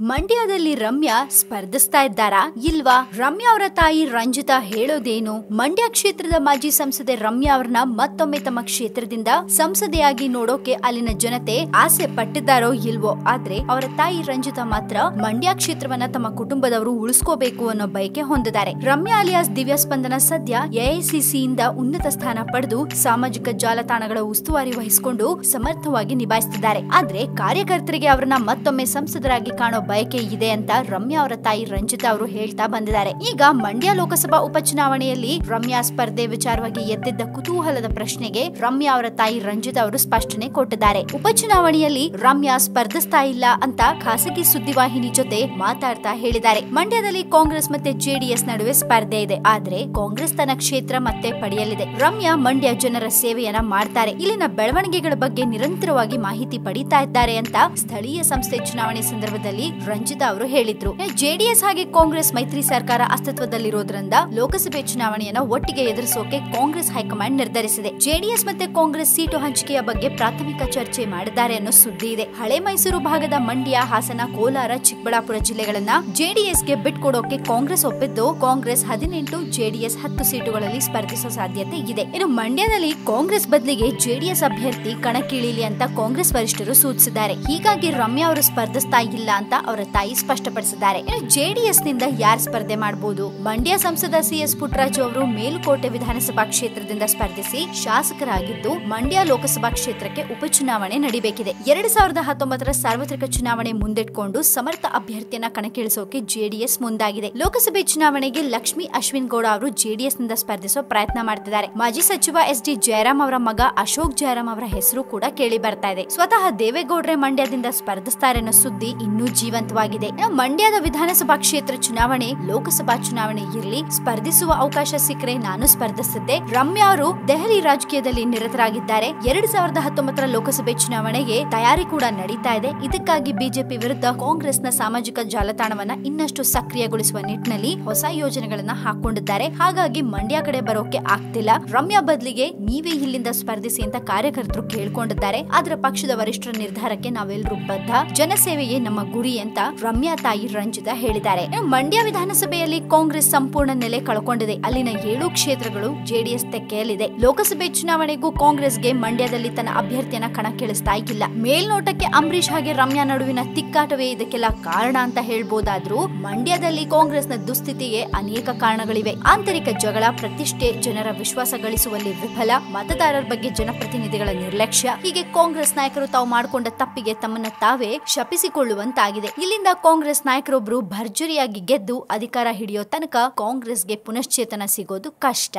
ಮಂಡ್ಯದಲ್ಲಿ ರಮ್ಯಾ ಸ್ಪರ್ಧಿಸ್ತಾ ಇದ್ದಾರಾ? ಇಲ್ವಾ? ರಮ್ಯಾ ಅವರ ತಾಯಿ ರಂಜಿತಾ ಹೇಳೋದೇನು? ಮಂಡ್ಯ ಕ್ಷೇತ್ರದ ಮಾಜಿ ಸಂಸದೆ ರಮ್ಯಾ ಅವರನ್ನ ಮತ್ತೊಮ್ಮೆ ತಮ್ಮ ಕ್ಷೇತ್ರದಿಂದ ಸಂಸದೆಯಾಗಿ ನೋಡೋಕೆ ಅಲ್ಲಿನ ಜನತೆ ಆಸೆ ಪಟ್ಟಿದ್ದಾರೋ ಇಲ್ವೋ? ಆದ್ರೆ ಅವರ ತಾಯಿ ರಂಜಿತಾ ಮಾತ್ರ ಮಂಡ್ಯ ಕ್ಷೇತ್ರವನ್ನ ತಮ್ಮ ಕುಟುಂಬದವರು ಉಳಿಸ್ಕೋಬೇಕು ಅನ್ನೋ ಬಯಕೆ ಹೊಂದಿದ್ದಾರೆ. ರಮ್ಯಾ ಅಲಿಯಾಸ್ ದಿವ್ಯ ಸ್ಪಂದನ ಸದ್ಯ ಎಐಸಿಸಿಯಿಂದ ಉನ್ನತ ಸ್ಥಾನ ಪಡೆದು ಸಾಮಾಜಿಕ ಜಾಲತಾಣಗಳ ಉಸ್ತುವಾರಿ ವಹಿಸಿಕೊಂಡು ಸಮರ್ಥವಾಗಿ ನಿಭಾಯಿಸುತ್ತಿದ್ದಾರೆ ಆದ್ರೆ ಕಾರ್ಯಕರ್ತರಿಗೆ ಅವರನ್ನ ಮತ್ತೊಮ್ಮೆ ಸಂಸದರಾಗಿ ಕಾಣೋ ಬಯಕೆ ಇದೆ ಅಂತ ರಮ್ಯಾ ಅವರ ತಾಯಿ ರಂಜಿತಾ ಅವರು ಹೇಳ್ತಾ ಬಂದಿದ್ದಾರೆ. ಈಗ ಮಂಡ್ಯ ಲೋಕಸಭಾ ಉಪಚುನಾವಣೆಯಲ್ಲಿ ರಮ್ಯಾ ಸ್ಪರ್ಧೆ ವಿಚಾರವಾಗಿ ಎದ್ದಿದ್ದ ಕುತೂಹಲದ ಪ್ರಶ್ನೆಗೆ ರಮ್ಯಾ ಅವರ ತಾಯಿ ರಂಜಿತಾ ಅವರು ಸ್ಪಷ್ಟನೆ ಕೊಟ್ಟಿದ್ದಾರೆ. ಉಪಚುನಾವಣೆಯಲ್ಲಿ ರಮ್ಯಾ ಸ್ಪರ್ಧಿಸ್ತಾ ಇಲ್ಲ ಅಂತ ಖಾಸಗಿ ಸುದ್ದಿವಾಹಿನಿ ಜೊತೆ ಮಾತಾಡ್ತಾ ಹೇಳಿದ್ದಾರೆ. ಮಂಡ್ಯದಲ್ಲಿ ಕಾಂಗ್ರೆಸ್ ಮತ್ತೆ ಜೆಡಿಎಸ್ ನಡುವೆ ಸ್ಪರ್ಧೆ ಇದೆ. ಆದ್ರೆ ಕಾಂಗ್ರೆಸ್ ತನ್ನ ಕ್ಷೇತ್ರ ಮತ್ತೆ ಪಡೆಯಲಿದೆ. ರಮ್ಯಾ ಮಂಡ್ಯ ಜನರ ಸೇವೆಯನ್ನ ಮಾಡ್ತಾರೆ. ಇಲ್ಲಿನ ಬೆಳವಣಿಗೆಗಳ ಬಗ್ಗೆ ನಿರಂತರವಾಗಿ ಮಾಹಿತಿ ಪಡೀತಾ ಇದ್ದಾರೆ ಅಂತ ಸ್ಥಳೀಯ ಸಂಸ್ಥೆ ಚುನಾವಣೆ ಸಂದರ್ಭದಲ್ಲಿ ರಂಜಿತಾ ಅವರು ಹೇಳಿದ್ರು. ಜೆಡಿಎಸ್ ಹಾಗೆ ಕಾಂಗ್ರೆಸ್ ಮೈತ್ರಿ ಸರ್ಕಾರ ಅಸ್ತಿತ್ವದಲ್ಲಿರೋದ್ರಿಂದ ಲೋಕಸಭೆ ಚುನಾವಣೆಯನ್ನ ಒಟ್ಟಿಗೆ ಎದುರಿಸೋಕೆ ಕಾಂಗ್ರೆಸ್ ಹೈಕಮಾಂಡ್ ನಿರ್ಧರಿಸಿದೆ. ಜೆಡಿಎಸ್ ಮತ್ತೆ ಕಾಂಗ್ರೆಸ್ ಸೀಟು ಹಂಚಿಕೆಯ ಬಗ್ಗೆ ಪ್ರಾಥಮಿಕ ಚರ್ಚೆ ಮಾಡಿದ್ದಾರೆ ಅನ್ನೋ ಸುದ್ದಿ ಇದೆ. ಹಳೆ ಮೈಸೂರು ಭಾಗದ ಮಂಡ್ಯ, ಹಾಸನ, ಕೋಲಾರ, ಚಿಕ್ಕಬಳ್ಳಾಪುರ ಜಿಲ್ಲೆಗಳನ್ನ ಜೆಡಿಎಸ್ಗೆ ಬಿಟ್ಕೊಡೋಕೆ ಕಾಂಗ್ರೆಸ್ ಒಪ್ಪಿದ್ದು ಕಾಂಗ್ರೆಸ್ ಹದಿನೆಂಟು, ಜೆಡಿಎಸ್ ಹತ್ತು ಸೀಟುಗಳಲ್ಲಿ ಸ್ಪರ್ಧಿಸೋ ಸಾಧ್ಯತೆ ಇದೆ. ಇನ್ನು ಮಂಡ್ಯದಲ್ಲಿ ಕಾಂಗ್ರೆಸ್ ಬದಲಿಗೆ ಜೆಡಿಎಸ್ ಅಭ್ಯರ್ಥಿ ಕಣಕ್ಕಿಳಿಲಿ ಅಂತ ಕಾಂಗ್ರೆಸ್ ವರಿಷ್ಠರು ಸೂಚಿಸಿದ್ದಾರೆ. ಹೀಗಾಗಿ ರಮ್ಯಾ ಅವರು ಸ್ಪರ್ಧಿಸ್ತಾ ಇಲ್ಲ ಅಂತ ಅವರ ತಾಯಿ ಸ್ಪಷ್ಟಪಡಿಸಿದ್ದಾರೆ. ಜೆಡಿಎಸ್ನಿಂದ ಯಾರು ಸ್ಪರ್ಧೆ ಮಾಡಬಹುದು ಮಂಡ್ಯ ಸಂಸದ ಸಿಎಸ್ ಪುಟ್ಟರಾಜು ಅವರು ಮೇಲುಕೋಟೆ ವಿಧಾನಸಭಾ ಕ್ಷೇತ್ರದಿಂದ ಸ್ಪರ್ಧಿಸಿ ಶಾಸಕರಾಗಿದ್ದು ಮಂಡ್ಯ ಲೋಕಸಭಾ ಕ್ಷೇತ್ರಕ್ಕೆ ಉಪಚುನಾವಣೆ ನಡೀಬೇಕಿದೆ. ಎರಡ್ ಸಾವಿರದ ಹತ್ತೊಂಬತ್ತರ ಸಾರ್ವತ್ರಿಕ ಚುನಾವಣೆ ಮುಂದಿಟ್ಕೊಂಡು ಸಮರ್ಥ ಅಭ್ಯರ್ಥಿಯನ್ನ ಕಣಕ್ಕಿಳಿಸೋಕೆ ಜೆಡಿಎಸ್ ಮುಂದಾಗಿದೆ. ಲೋಕಸಭೆ ಚುನಾವಣೆಗೆ ಲಕ್ಷ್ಮಿ ಅಶ್ವಿನ್ ಗೌಡ ಅವರು ಜೆಡಿಎಸ್ನಿಂದ ಸ್ಪರ್ಧಿಸೋ ಪ್ರಯತ್ನ ಮಾಡ್ತಿದ್ದಾರೆ. ಮಾಜಿ ಸಚಿವ ಎಸ್ ಡಿ ಜಯರಾಮ್ ಅವರ ಮಗ ಅಶೋಕ್ ಜಯರಾಮ್ ಅವರ ಹೆಸರು ಕೂಡ ಕೇಳಿ ಬರ್ತಾ ಇದೆ. ಸ್ವತಃ ದೇವೇಗೌಡ್ರೆ ಮಂಡ್ಯದಿಂದ ಸ್ಪರ್ಧಿಸ್ತಾರೆ ಅನ್ನೋ ಸುದ್ದಿ ಇನ್ನೂ ಜೀವಂತವಾಗಿದೆ ಮಂಡ್ಯದ ವಿಧಾನಸಭಾ ಕ್ಷೇತ್ರ ಚುನಾವಣೆ, ಲೋಕಸಭಾ ಚುನಾವಣೆ ಇರಲಿ ಸ್ಪರ್ಧಿಸುವ ಅವಕಾಶ ಸಿಕ್ಕರೆ ನಾನು ಸ್ಪರ್ಧಿಸಿದ್ದೆ. ರಮ್ಯಾ ಅವರು ದೆಹಲಿ ರಾಜಕೀಯದಲ್ಲಿ ನಿರತರಾಗಿದ್ದಾರೆ. ಎರಡ್ ಸಾವಿರದ ಹತ್ತೊಂಬತ್ತರ ಲೋಕಸಭೆ ಚುನಾವಣೆಗೆ ತಯಾರಿ ಕೂಡ ನಡೀತಾ ಇದೆ. ಇದಕ್ಕಾಗಿ ಬಿಜೆಪಿ ವಿರುದ್ಧ ಕಾಂಗ್ರೆಸ್ನ ಸಾಮಾಜಿಕ ಜಾಲತಾಣವನ್ನ ಇನ್ನಷ್ಟು ಸಕ್ರಿಯಗೊಳಿಸುವ ನಿಟ್ಟಿನಲ್ಲಿ ಹೊಸ ಯೋಜನೆಗಳನ್ನ ಹಾಕೊಂಡಿದ್ದಾರೆ. ಹಾಗಾಗಿ ಮಂಡ್ಯ ಕಡೆ ಬರೋಕೆ ಆಗ್ತಿಲ್ಲ. ರಮ್ಯಾ ಬದಲಿಗೆ ನೀವೇ ಇಲ್ಲಿಂದ ಸ್ಪರ್ಧಿಸಿ ಅಂತ ಕಾರ್ಯಕರ್ತರು ಕೇಳ್ಕೊಂಡಿದ್ದಾರೆ. ಆದ್ರೆ ಪಕ್ಷದ ವರಿಷ್ಠರ ನಿರ್ಧಾರಕ್ಕೆ ನಾವೆಲ್ಲರೂ ಬದ್ಧ. ಜನಸೇವೆಯೇ ನಮ್ಮ ಗುರಿ ಅಂತ ರಮ್ಯಾ ತಾಯಿ ರಂಜಿತಾ ಹೇಳಿದ್ದಾರೆ. ಮಂಡ್ಯ ವಿಧಾನಸಭೆಯಲ್ಲಿ ಕಾಂಗ್ರೆಸ್ ಸಂಪೂರ್ಣ ನೆಲೆ ಕಳ್ಕೊಂಡಿದೆ. ಅಲ್ಲಿನ ಏಳು ಕ್ಷೇತ್ರಗಳು ಜೆಡಿಎಸ್ ತೆಕ್ಕೆಯಲ್ಲಿದೆ ಲೋಕಸಭೆ ಚುನಾವಣೆಗೂ ಕಾಂಗ್ರೆಸ್ಗೆ ಮಂಡ್ಯದಲ್ಲಿ ತನ್ನ ಅಭ್ಯರ್ಥಿಯನ್ನ ಕಣಕ್ಕಿಳಿಸ್ತಾ ಇಲ್ಲ. ಮೇಲ್ನೋಟಕ್ಕೆ ಅಂಬರೀಶ್ ಹಾಗೆ ರಮ್ಯಾ ನಡುವಿನ ತಿಕ್ಕಾಟವೇ ಇದಕ್ಕೆಲ್ಲ ಕಾರಣ ಅಂತ ಹೇಳ್ಬೋದಾದ್ರೂ ಮಂಡ್ಯದಲ್ಲಿ ಕಾಂಗ್ರೆಸ್ನ ದುಸ್ಥಿತಿಗೆ ಅನೇಕ ಕಾರಣಗಳಿವೆ. ಆಂತರಿಕ ಜಗಳ, ಪ್ರತಿಷ್ಠೆ, ಜನರ ವಿಶ್ವಾಸ ಗಳಿಸುವಲ್ಲಿ ವಿಫಲ, ಮತದಾರರ ಬಗ್ಗೆ ಜನಪ್ರತಿನಿಧಿಗಳ ನಿರ್ಲಕ್ಷ್ಯ. ಹೀಗೆ ಕಾಂಗ್ರೆಸ್ ನಾಯಕರು ತಾವು ಮಾಡಿಕೊಂಡ ತಪ್ಪಿಗೆ ತಮ್ಮನ್ನ ತಾವೇ ಶಪಿಸಿಕೊಳ್ಳುವಂತಾಗಿದೆ. ಇಲ್ಲಿಂದ ಕಾಂಗ್ರೆಸ್ ನಾಯಕರೊಬ್ಬರು ಭರ್ಜರಿಯಾಗಿ ಗೆದ್ದು ಅಧಿಕಾರ ಹಿಡಿಯೋ ತನಕ ಕಾಂಗ್ರೆಸ್ಗೆ ಪುನಶ್ಚೇತನ ಸಿಗೋದು ಕಷ್ಟ.